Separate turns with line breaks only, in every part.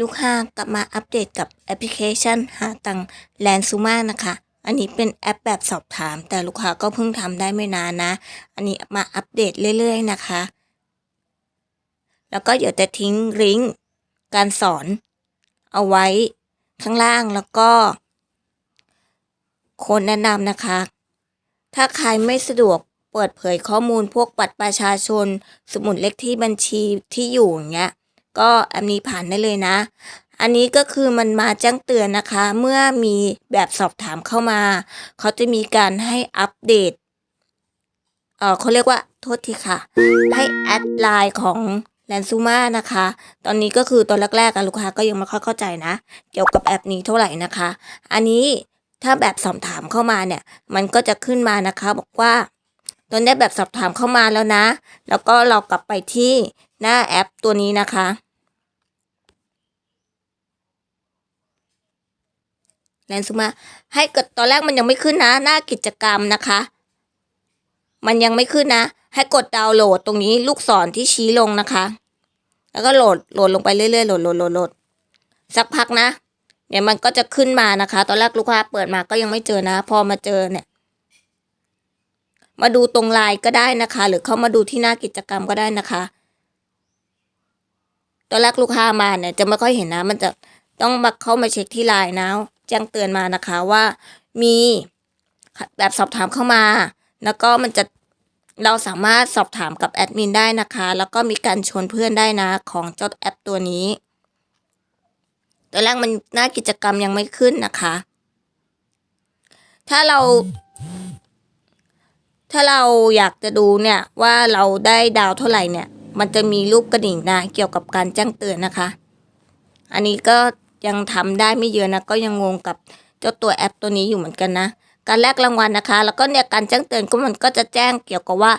ลูกค้ากลับมาอัปเดตกับแอปพลิเคชันหาตังแลนซูมานะคะ อันนี้เป็นแอปแบบสอบถาม แต่ลูกค้าก็เพิ่งทำได้ไม่นานนะ อันนี้มาอัปเดตเรื่อยๆนะคะ แล้วก็เดี๋ยวจะทิ้งลิงก์การสอนเอาไว้ข้างล่างแล้วก็คนแนะนำนะคะ ถ้าใครไม่สะดวกเปิดเผยข้อมูลพวกบัตรประชาชน สมุดเลขที่บัญชีที่อยู่อย่างเงี้ย ก็อันนี้ผ่านได้เลยนะ อันนี้ก็คือมันมาแจ้งเตือนนะคะ เมื่อมีแบบสอบถามเข้ามา เขาจะมีการให้อัปเดตเออเขาเรียกว่าโทษทีค่ะ ให้แอดไลน์ของแลนซูมานะคะ ตอนนี้ก็คือตอนแรกๆอะลูกค้าก็ยังไม่ค่อยเข้าใจนะ เกี่ยวกับแอปนี้เท่าไหร่นะคะ อันนี้ถ้าแบบสอบถามเข้ามาเนี่ย มันก็จะขึ้นมานะคะ บอกว่าตอนนี้แบบสอบถามเข้ามาแล้วนะ แล้วก็เรากลับไปที่หน้าแอปตัวนี้นะคะ แลนซูมาให้กดตอนแรกมันยังไม่ขึ้นนะ หน้ากิจกรรมนะคะ มันยังไม่ขึ้นนะ ให้กดดาวน์โหลดตรงนี้ลูกศรที่ชี้ลงนะคะ แล้วก็โหลดโหลดลงไปเรื่อยๆโหลดโหลดโหลดโหลดสักพักนะเดี๋ยวมันก็จะขึ้นมานะคะ ตอนแรกลูกค้าเปิดมาก็ยังไม่เจอนะ พอมาเจอเนี่ย มาดูตรงไลน์ก็ได้นะคะ หรือเข้ามาดูที่หน้ากิจกรรมก็ได้นะคะตอนแรกลูกค้ามาเนี่ยจะไม่ค่อยเห็นนะ มันจะต้องมาเข้ามาเช็คที่ไลน์นะ แจ้งเตือนมานะคะว่ามีแบบสอบถามเข้ามา แล้วก็มันจะเราสามารถสอบถามกับแอดมินได้นะคะ แล้วก็มีการชวนเพื่อนได้นะของเจ้าแอปตัวนี้ตอนแรกมันหน้ากิจกรรมยังไม่ขึ้นนะคะ ถ้าเรา ถ้าเราอยากจะดูเนี่ยว่าเราได้ดาวเท่าไหร่เนี่ย มันจะมีรูปกระดิ่งนะเกี่ยวกับการแจ้งเตือนนะคะ อันนี้ก็ ยังทำได้ไม่เยอะนะ ก็ยังงงกับเจ้าตัวแอปตัวนี้อยู่เหมือนกันนะ การแลกรางวัลนะคะ แล้วก็เนี่ยการแจ้งเตือนก็มันก็จะแจ้งเกี่ยวกับว่า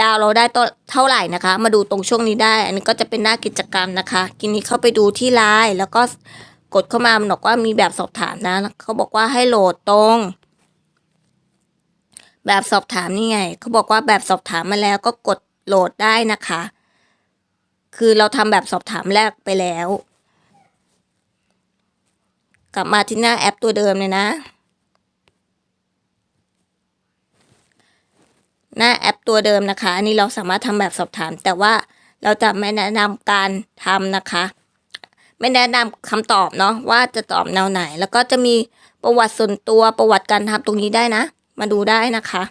ดาวเราได้ตัวเท่าไหร่นะคะ มาดูตรงช่วงนี้ได้ อันนี้ก็จะเป็นหน้ากิจกรรมนะคะกินนี้เข้าไปดูที่ไลน์แล้วก็กดเข้ามามันบอกว่ามีแบบสอบถามนะ เขาบอกว่าให้โหลดตรง แบบสอบถามนี่ไง เขาบอกว่าแบบสอบถามมาแล้วก็กดโหลดได้นะคะ คือเราทำแบบสอบถามแรกไปแล้ว กลับมาที่หน้าแอปตัวเดิมเลยนะ หน้าแอปตัวเดิมนะคะ อันนี้เราสามารถทำแบบสอบถาม แต่ว่าเราจะไม่แนะนำการทำนะคะ ไม่แนะนำคำตอบเนาะว่าจะตอบแนวไหน แล้วก็จะมีประวัติส่วนตัวประวัติการทำตรงนี้ได้นะ มาดูได้นะคะ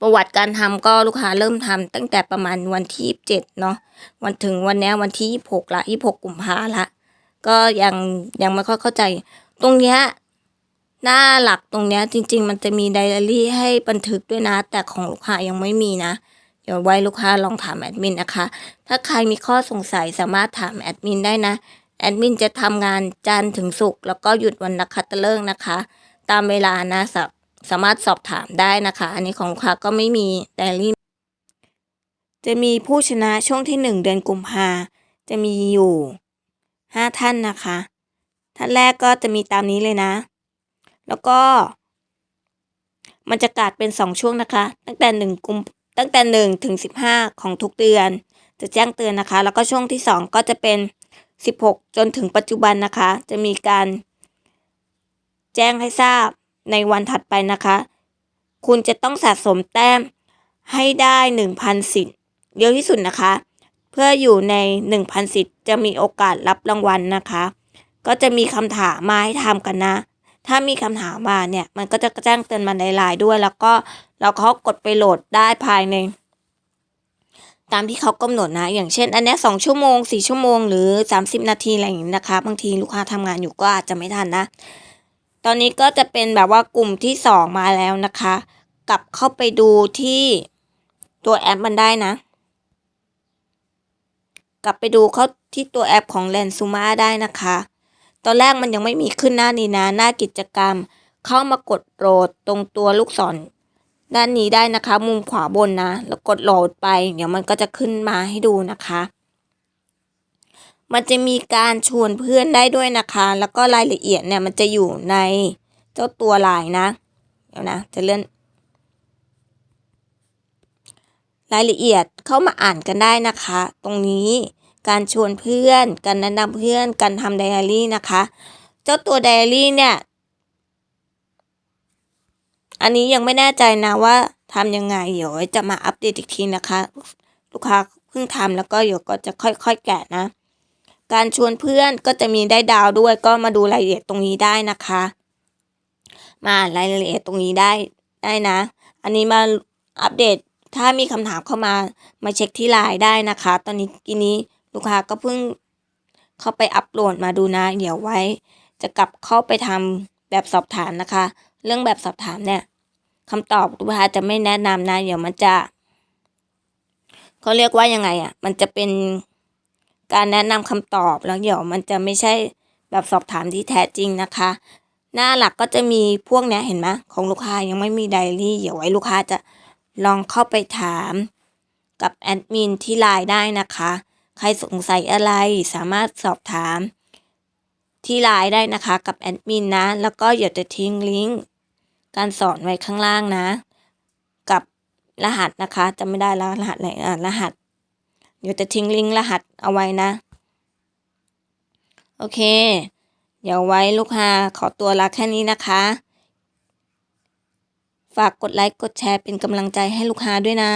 ประวัติการทำก็ลูกค้าเริ่มทำตั้งแต่ประมาณวันที่เจ็ดเนาะวันถึงวันนี้วันที่ยี่หกละยี่หกกุมภาละ ก็ยังยังไม่ค่อยเข้าใจ ตรงเนี้ยหน้าหลักตรงเนี้ยจริง ๆ มันจะมีไดอารี่ให้บันทึกด้วยนะ แต่ของลูกค้ายังไม่มีนะเดี๋ยวไว้ลูกค้าลองถามแอดมินนะคะ ถ้าใครมีข้อสงสัยสามารถถามแอดมินได้นะแอดมินจะทำงานจันทร์ถึงศุกร์แล้วก็หยุดวันนักขัตฤกษ์นะคะ ตามเวลานะสาสามารถสอบถามได้นะคะ อันนี้ของลูกค้าก็ไม่มีไดอารี่จะมีผู้ชนะช่วงที่หนึ่งเดือนกุมภาจะมีอยู่ ห้าท่านนะคะ ท่านแรกก็จะมีตามนี้เลยนะ แล้วก็ มันจะกาดเป็นสองช่วงนะคะ ตั้งแต่หนึ่งกุมตั้งแต่หนึ่งถึงสิบห้าของทุกเดือน จะแจ้งเตือนนะคะ แล้วก็ช่วงที่สองก็จะเป็นสิบหกจนถึงปัจจุบันนะคะ จะมีการ แจ้งให้ทราบในวันถัดไปนะคะ คุณจะต้องสะสมแต้มให้ได้หนึ่งพันสิทธิ์เยอะที่สุดนะคะ เพื่ออยู่ในหนึ่งพันสิทธิ์จะมีโอกาสรับรางวัลนะคะ ก็จะมีคำถามมาให้ทำกันนะ ถ้ามีคำถามมาเนี่ยมันก็จะแจ้งเตือนมาในไลน์ด้วย แล้วก็เราเขากดไปโหลดได้ภายใน ตามที่เขากำหนดนะ อย่างเช่น อันนี้สองชั่วโมงสี่ชั่วโมงหรือสามสิบนาทีอะไรอย่างนี้นะคะ บางทีลูกค้าทำงานอยู่ก็อาจจะไม่ทันนะ ตอนนี้ก็จะเป็นแบบว่ากลุ่มที่สองมาแล้วนะคะ กลับเข้าไปดูที่ตัวแอปมันได้นะ กลับไปดูเข้าที่ตัวแอปของ l e n s u m a ได้นะคะ ตอนแรกมันยังไม่มีขึ้นหน้านี้นะ หน้ากิจกรรม เข้ามากดโหลดตรงตัวลูกศรด้านนี้ได้นะคะ มุมขวาบนนะ แล้วกดโหลดไป เดี๋ยวมันก็จะขึ้นมาให้ดูนะคะ มันจะมีการชวนเพื่อนได้ด้วยนะคะ แล้วก็รายละเอียดเนี่ยมันจะอยู่ในเจ้าตัวลน์นะ เดี๋ยวนะ จะเลื่อน รายละเอียดเข้ามาอ่านกันได้นะคะ ตรงนี้การชวนเพื่อน การแนะนำเพื่อน การทำไดอารี่นะคะ เจ้าตัวไดอารี่เนี่ย อันนี้ยังไม่แน่ใจนะว่าทำยังไง เดี๋ยวจะมาอัปเดตอีกทีนะคะ ลูกค้าเพิ่งทำแล้วก็เดี๋ยวก็จะค่อยๆแกะนะ การชวนเพื่อนก็จะมีได้ดาวด้วย ก็มาดูรายละเอียดตรงนี้ได้นะคะ มาอ่านรายละเอียดตรงนี้ได้ได้นะ อันนี้มาอัปเดต ถ้ามีคำถามเข้ามามาเช็คที่ไลน์ได้นะคะ ตอนนี้กินนี้ลูกค้าก็เพิ่งเข้าไปอัปโหลดมาดูนะ เดี๋ยวไว้ จะกลับเข้าไปทำแบบสอบถามนะคะ เรื่องแบบสอบถามเนี่ยคำตอบลูกค้าจะไม่แนะนำนะ เดี๋ยวมันจะเขาเรียกว่ายังไงอะ มันจะเป็นการแนะนำคำตอบแล้วเดี๋ยวมันจะไม่ใช่แบบสอบถามที่แท้จริงนะคะ หน้าหลักก็จะมีพวกเนี้ยเห็นไหมของลูกค้ายังไม่มีไดรี่เดี๋ยวไว้ลูกค้าจะ ลองเข้าไปถามกับแอดมินที่ไลน์ได้นะคะ ใครสงสัยอะไรสามารถสอบถาม ที่ไลน์ได้นะคะกับแอดมินนะ แล้วก็เดี๋ยวจะทิ้งลิงก์การสอนไว้ข้างล่างนะ กับรหัสนะคะจะไม่ได้แล้วรหัสอะไรอะรหัสเดี๋ยวจะทิ้งลิงก์รหัสเอาไว้นะ โอเค เดี๋ยวไว้ลูกค้าขอตัวลาแค่นี้นะคะ ฝากกดไลค์กดแชร์เป็นกำลังใจให้ลูกค้าด้วยนะ